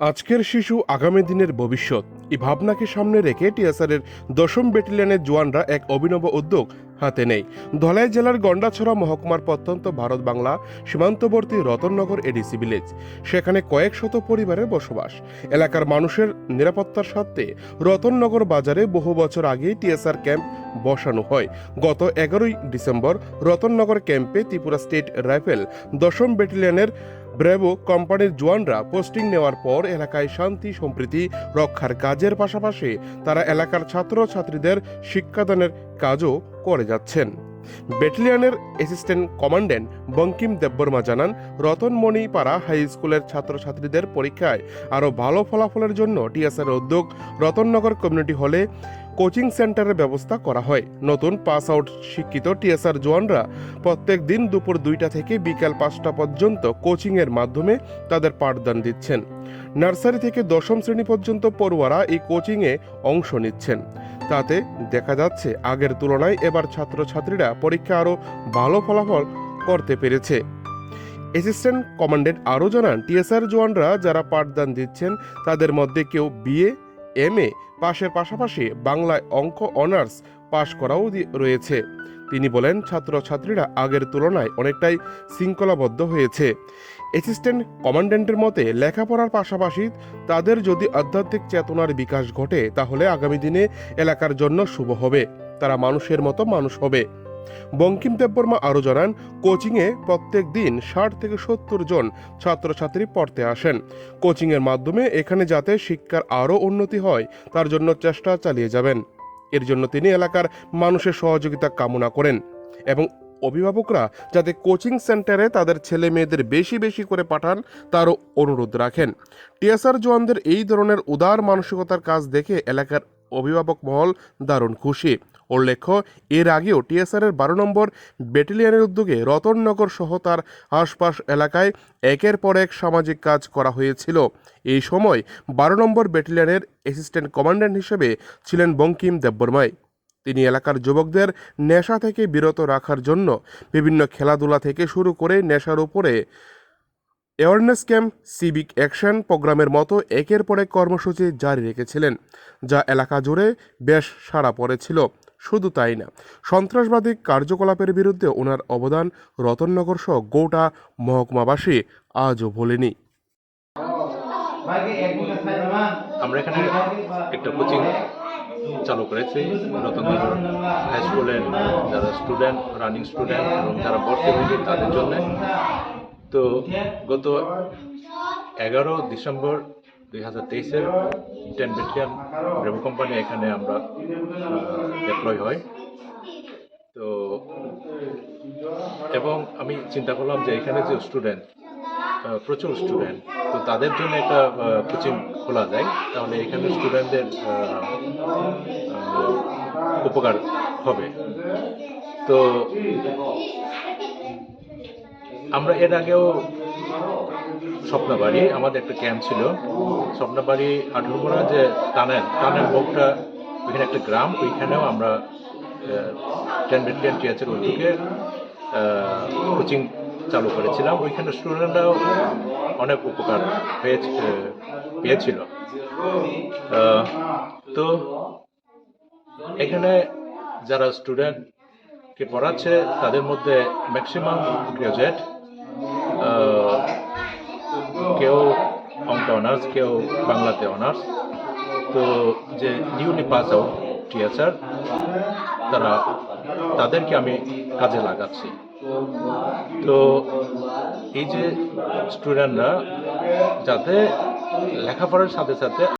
আজকের শিশু আগামী দিনের ভবিষ্যৎ। এই ভাবনাকে সামনে রেখে টিএসআরের দশম ব্যাটালিয়নের জওয়ানরা এক অভিনব উদ্যোগ হাতে নেয়। ধলাই জেলার গন্ডাছড়া মহকুমার প্রত্যন্ত ভারত বাংলা সীমান্তবর্তী রতননগর এডিসি ভিলেজ। সেখানে কয়েক শত পরিবারের বসবাস। এলাকার মানুষের নিরাপত্তার স্বার্থে রতননগর বাজারে বহু বছর আগেই টিএসআর ক্যাম্প বসানো হয়। গত এগারোই ডিসেম্বর রতননগর ক্যাম্পে ত্রিপুরা স্টেট রাইফেল দশম ব্যাটালিয়নের ব্রেভো কোম্পানির জওয়ানরা পোস্টিং নেওয়ার পর এলাকায় শান্তি সম্প্রীতি রক্ষার কাজের পাশাপাশি তারা এলাকার ছাত্র ছাত্রীদের শিক্ষাদানের কাজও করে যাচ্ছেন। ব্যাটালিয়নের অ্যাসিস্ট্যান্ট কমান্ড্যান্ট বঙ্কিম দেববর্মা জানান রতনমণি পাড়া হাই স্কুলের ছাত্রছাত্রীদের পরীক্ষায় আরও ভালো ফলাফলের জন্য টিএসআর উদ্যোগ রতননগর কমিউনিটি হলে কোচিং সেন্টারের ব্যবস্থা করা হয়। নতুন পাস আউট শিক্ষিত টিএসআর জওয়ানরা প্রত্যেক দিন দুপুর দুইটা থেকে বিকাল পাঁচটা পর্যন্ত কোচিংয়ের মাধ্যমে তাদের পাঠদান দিচ্ছেন। নার্সারি থেকে দশম শ্রেণি পর্যন্ত পড়ুয়ারা এই কোচিংয়ে অংশ নিচ্ছেন। তাতে দেখা যাচ্ছে, আগের তুলনায় এবার ছাত্রছাত্রীরা পরীক্ষা আরও ভালো ফলাফল করতে পেরেছে। অ্যাসিস্ট্যান্ট কমান্ডেন্ট আরও জানান, টিএসআর জওয়ানরা যারা পাঠদান দিচ্ছেন, তাদের মধ্যে কেউ বিএ এম এ পাশের পাশাপাশি বাংলায় অঙ্ক অনার্স পাশ করাও রয়েছে। তিনি বলেন, ছাত্রছাত্রীরা আগের তুলনায় অনেকটাই শৃঙ্খলাবদ্ধ হয়েছে। অ্যাসিস্ট্যান্ট কমান্ড্যান্টের মতে, লেখাপড়ার পাশাপাশি তাদের যদি আধ্যাত্মিক চেতনার বিকাশ ঘটে, তাহলে আগামী দিনে এলাকার জন্য শুভ হবে। তারা মানুষের মতো মানুষ হবে। বঙ্কিম দেববর্মা আরও জানান, কোচিংয়ে প্রত্যেক দিন ষাট থেকে সত্তর জন ছাত্রছাত্রী পড়তে আসেন। কোচিংয়ের মাধ্যমে এখানে যাতে শিক্ষার আরও উন্নতি হয়, তার জন্য চেষ্টা চালিয়ে যাবেন। এর জন্য তিনি এলাকার মানুষের সহযোগিতা কামনা করেন এবং অভিভাবকরা যাতে কোচিং সেন্টারে তাদের ছেলে মেয়েদের বেশি বেশি করে পাঠান, তারও অনুরোধ রাখেন। টিএসআর জওয়ানদের এই ধরনের উদার মানসিকতার কাজ দেখে এলাকার অভিভাবক মহল দারুণ খুশি। উল্লেখ্য, এর আগেও টিএসআরের বারো নম্বর ব্যাটালিয়নের উদ্যোগে রতননগর সহ তার আশপাশ এলাকায় একের পর এক সামাজিক কাজ করা হয়েছিল। এই সময় বারো নম্বর ব্যাটালিয়নের অ্যাসিস্ট্যান্ট কমান্ড্যান্ট হিসেবে ছিলেন বঙ্কিম দেববর্মাই। তিনি এলাকার যুবকদের নেশা থেকে বিরত রাখার জন্য বিভিন্ন খেলাধুলা থেকে শুরু করে নেশার উপরে অ্যাওয়ারনেস ক্যাম্প, সিভিক অ্যাকশন প্রোগ্রামের মতো একের পর এক কর্মসূচি জারি রেখেছিলেন, যা এলাকা জুড়ে বেশ সাড়া পড়েছিল। শুধু তাই না, সন্ত্রাসবাদী কার্যকলাপের বিরুদ্ধে ওনার অবদান রতননগর সহ গোটা মহকুমাবাসী আজও ভোলেনি। আমরা এখানে একটা কোচিং চালু করেছি। রতনগর হাই স্কুলের যারা স্টুডেন্ট রানিং স্টুডেন্ট এবং যারা ভর্তি হয়েছে তাদের জন্য। তো গত এগারো ডিসেম্বর দুই হাজার তেইশের টেন ব্যাটালিয়ান ব্রেভো কোম্পানি এখানে আমরা ডিপ্লয় হয়। তো এবং আমি চিন্তা করলাম যে এখানে যে স্টুডেন্ট প্রচুর স্টুডেন্ট তো তাদের জন্য একটা কোচিং খোলা যায়। তাহলে এখানে স্টুডেন্টদের উপকার হবে। তো আমরা এর আগেও স্বপ্নবাড়ি, আমাদের একটা ক্যাম্প ছিল। স্বপ্নবাড়ি আঠুরমোড়া যে টানেল টানেল মুখটা ওইখানে একটা গ্রাম, ওইখানেও আমরা টেন ব্যাটালিয়ান টিএচের উদ্যোগে কোচিং চালু করেছিলাম। ওইখানে স্টুডেন্টরাও অনেক উপকার পেয়েছে পেয়েছিল। তো এখানে যারা স্টুডেন্টকে পড়াচ্ছে, তাদের মধ্যে ম্যাক্সিমাম গ্রাজুয়েট অনার্স, কেউ বাংলাতে অনার্স। তো যে নিউলি পাস আউট টিচার তারা তাদেরকে আমি কাজে লাগাচ্ছি। তো এই যে স্টুডেন্টরা যাতে লেখাপড়ার সাথে সাথে